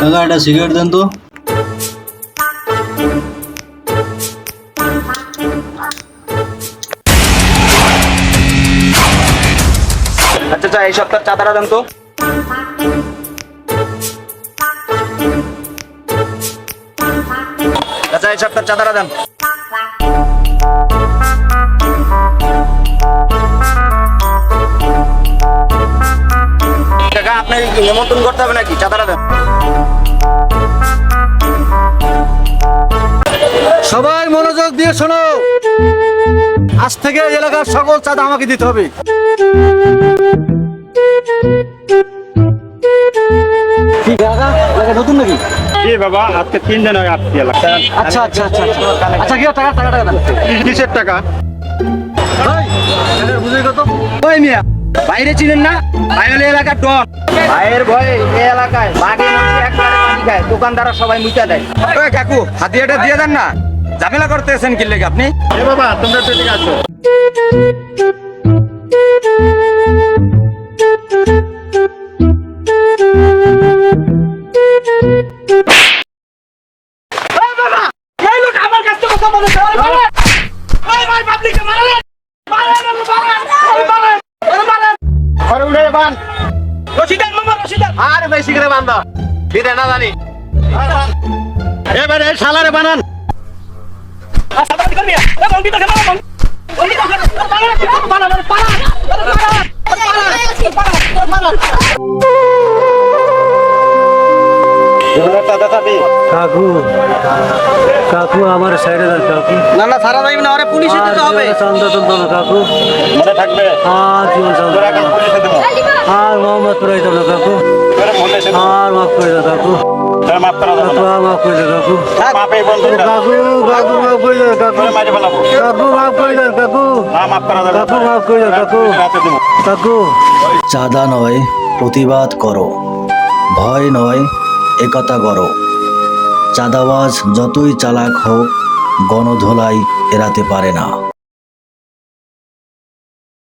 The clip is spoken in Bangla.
কাকা একটা সিগারেট দেন তো আচ্ছা আচ্ছা এই সপ্তাহ চাঁদাটা দেন তো আচ্ছা এই সপ্তাহ চাঁদাটা দেন আপনাকে কি নিমন্ত্রণ করতে হবে নাকি? চাঁদাটা দেন। সবাই মনোযোগ দিয়ে শোনো। আজ থেকে এই এলাকার সকল চাঁদা আমাকে দিতে হবে। কি কাকা? এলাকা নতুন নাকি? জি বাবা আজকে তিন দিন হয়ে আসছি এলাকা আচ্ছা আচ্ছা আচ্ছা আচ্ছা। আচ্ছা কি টাকা টাকা টাকা দেন। কিসের টাকা। ভাই বুঝে কত ওই মিয়া। বাইরে চিনেন না? ভাই হলে এলাকার ডন। ভাইয়ের ভয়ে এই এলাকায় বাঘে মানুষ একবারে পানি খায়। দোকানদাররা সবাই মুইতা দেয়। ওই কাকু হাতিয়াটা দিয়ে দেন না। ঝামেলা করতেছেন কি লেগে আপনি? এ বাবা তোমরা তো ঠিক আছো উঠে বান আর বেশি করে বান্ধা। দিদে না জানি। এবারে শালারে বানান। কাকু কাকু আমার সাইডে দেন কাকু। না না সারা যাইবে না আরে পুলিশে দিতে হবে না কাকু। মনে থাকবে। আর জীবন চান্দা আর মোহাম্মদ পুরাই না কাকু। তোরা সে আর মাফ করে দাও কাকু। মাফ আর মাফ করে দাও কাকু। কাকু কাকু মাফ করে দাও কাকু। মাফ করে দাও কাকু। না মাফ করা যাবে না। কাকু মাফ করে দাও কাকু। কাকু। চাঁদা নয় প্রতিবাদ করো। ভয় নয় একতা করো। চাঁদাবাজ যতই চালাক হোক গণধোলাই এড়াতে পারে না।